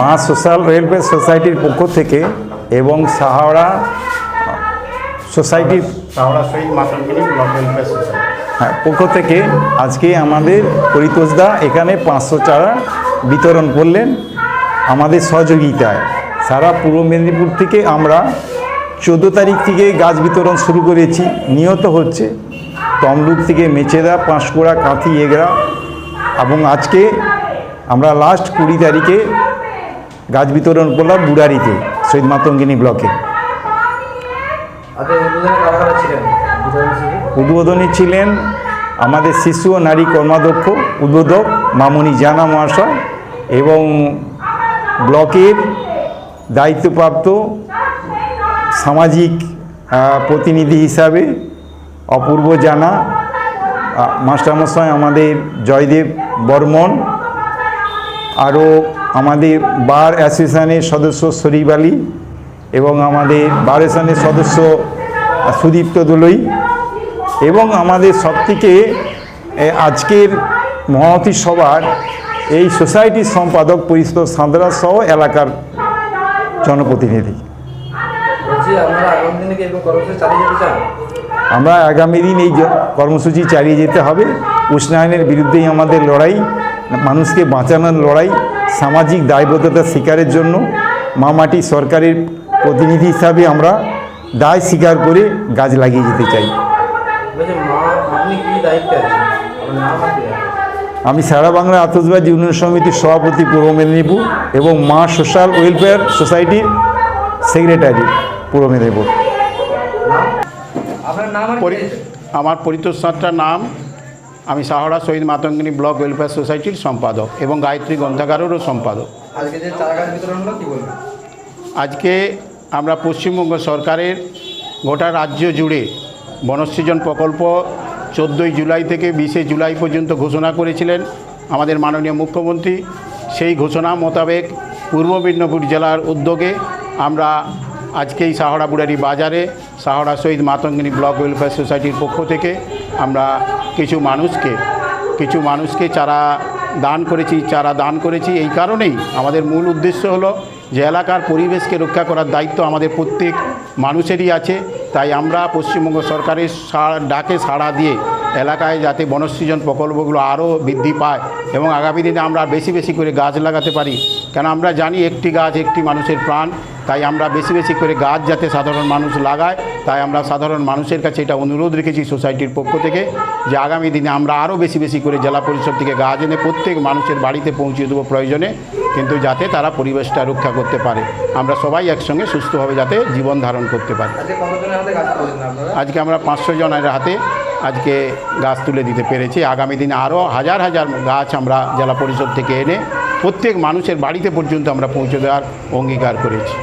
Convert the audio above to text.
মা social welfare সোসাইটির পক্ষ থেকে এবং সাহারা সোসাইটির Howrah Shahid Matangini block welfare society. হ্যাঁ, পক্ষ থেকে আজকে আমাদের পরিতোষদা এখানে পাঁচশো চারা বিতরণ করলেন আমাদের সহযোগিতায়। সারা পূর্ব মেদিনীপুর থেকে আমরা চোদ্দ তারিখ থেকে গাছ বিতরণ শুরু করেছি নিয়ত হচ্ছে। তমলুক থেকে মেচেদা পাঁশকুড়া কাঁথি এগরা এবং আজকে আমরা লাস্ট কুড়ি তারিখে গাছ বিতরণ করলাম বুড়ারিতে শহীদ মাতঙ্গিনী ব্লকে। উদ্বোধনে ছিলেন আমাদের শিশু ও নারী কর্মাধ্যক্ষ উদ্বোধক মামনি জানা মহাশয় এবং ব্লকের দায়িত্বপ্রাপ্ত সামাজিক প্রতিনিধি হিসাবে অপূর্ব জানা মাস্টারমশাই আমাদের জয়দেব বর্মন আরও আমাদের বার অ্যাসোসিয়েশনের সদস্য শরীফ আলী এবং আমাদের বার অ্যাসোসিয়েশনের সদস্য সুদীপ্ত দোলই এবং আমাদের সবথেকে আজকের মহামতি সভার এই সোসাইটির সম্পাদক পরিষদ সাঁতরা সহ এলাকার জনপ্রতিনিধি। আমরা আগামী দিন এই কর্মসূচি চালিয়ে যেতে হবে। উষ্ণায়নের বিরুদ্ধেই আমাদের লড়াই মানুষকে বাঁচানোর লড়াই সামাজিক দায়বদ্ধতা স্বীকারের জন্য মামাটি সরকারের প্রতিনিধি হিসাবে আমরা দায় স্বীকার করে গাছ লাগিয়ে যেতে চাই? আমি সারা বাংলা আতসবাজি উন্নয়ন সমিতির সভাপতি পূর্ব মেদিনীপুর এবং মা সোশ্যাল ওয়েলফেয়ার সোসাইটির সেক্রেটারি পূর্ব মেদিনীপুর। নাম? পরি- আমার পরিতোষ নাম আমি সাহড়া শহীদ মাতঙ্গিনী ব্লক ওয়েলফেয়ার সোসাইটির সম্পাদক এবং গায়ত্রী গ্রন্থাগারেরও সম্পাদক। আজকে আমরা পশ্চিমবঙ্গ সরকারের গোটা রাজ্য জুড়ে বনসৃজন প্রকল্প চোদ্দোই জুলাই থেকে বিশে জুলাই পর্যন্ত ঘোষণা করেছিলেন আমাদের মাননীয় মুখ্যমন্ত্রী। সেই ঘোষণা মোতাবেক পূর্ব মেদিনীপুর জেলার উদ্যোগে আমরা আজকে এই সাহড়া বুড়ারি বাজারে সাহড়া শহীদ মাতঙ্গিনী ব্লক ওয়েলফেয়ার সোসাইটির পক্ষ থেকে আমরা কিছু মানুষকে কিছু মানুষকে চারা দান করেছি, চারা দান করেছি এই কারণেই। আমাদের মূল উদ্দেশ্য হলো যে এলাকার পরিবেশকে রক্ষা করার দায়িত্ব আমাদের প্রত্যেক মানুষেরই আছে। তাই আমরা পশ্চিমবঙ্গ সরকারের ডাকে সাড়া দিয়ে এলাকায় যাতে বনসৃজন প্রকল্পগুলো আরও বৃদ্ধি পায় এবং আগামী দিনে আমরা বেশি বেশি করে গাছ লাগাতে পারি। কেন আমরা জানি একটি গাছ একটি মানুষের প্রাণ তাই আমরা বেশি বেশি করে গাছ যাতে সাধারণ মানুষ লাগায় তাই আমরা সাধারণ মানুষের কাছে এটা অনুরোধ রেখেছি সোসাইটির পক্ষ থেকে যে আগামী দিনে আমরা আরও বেশি বেশি করে জেলা পরিষদ থেকে গাছ এনে প্রত্যেক মানুষের বাড়িতে পৌঁছে দেবো প্রয়োজনে কিন্তু যাতে তারা পরিবেশটা রক্ষা করতে পারে। আমরা সবাই একসঙ্গে সুস্থভাবে যাতে জীবন ধারণ করতে পারি। আজকে আমরা পাঁচশো জনের হাতে আজকে গাছ তুলে দিতে পেরেছি। আগামী দিনে আরও হাজার হাজার গাছ আমরা জেলা পরিষদ থেকে এনে প্রত্যেক মানুষের বাড়িতে পর্যন্ত আমরা পৌঁছে দেওয়ার অঙ্গীকার করেছি।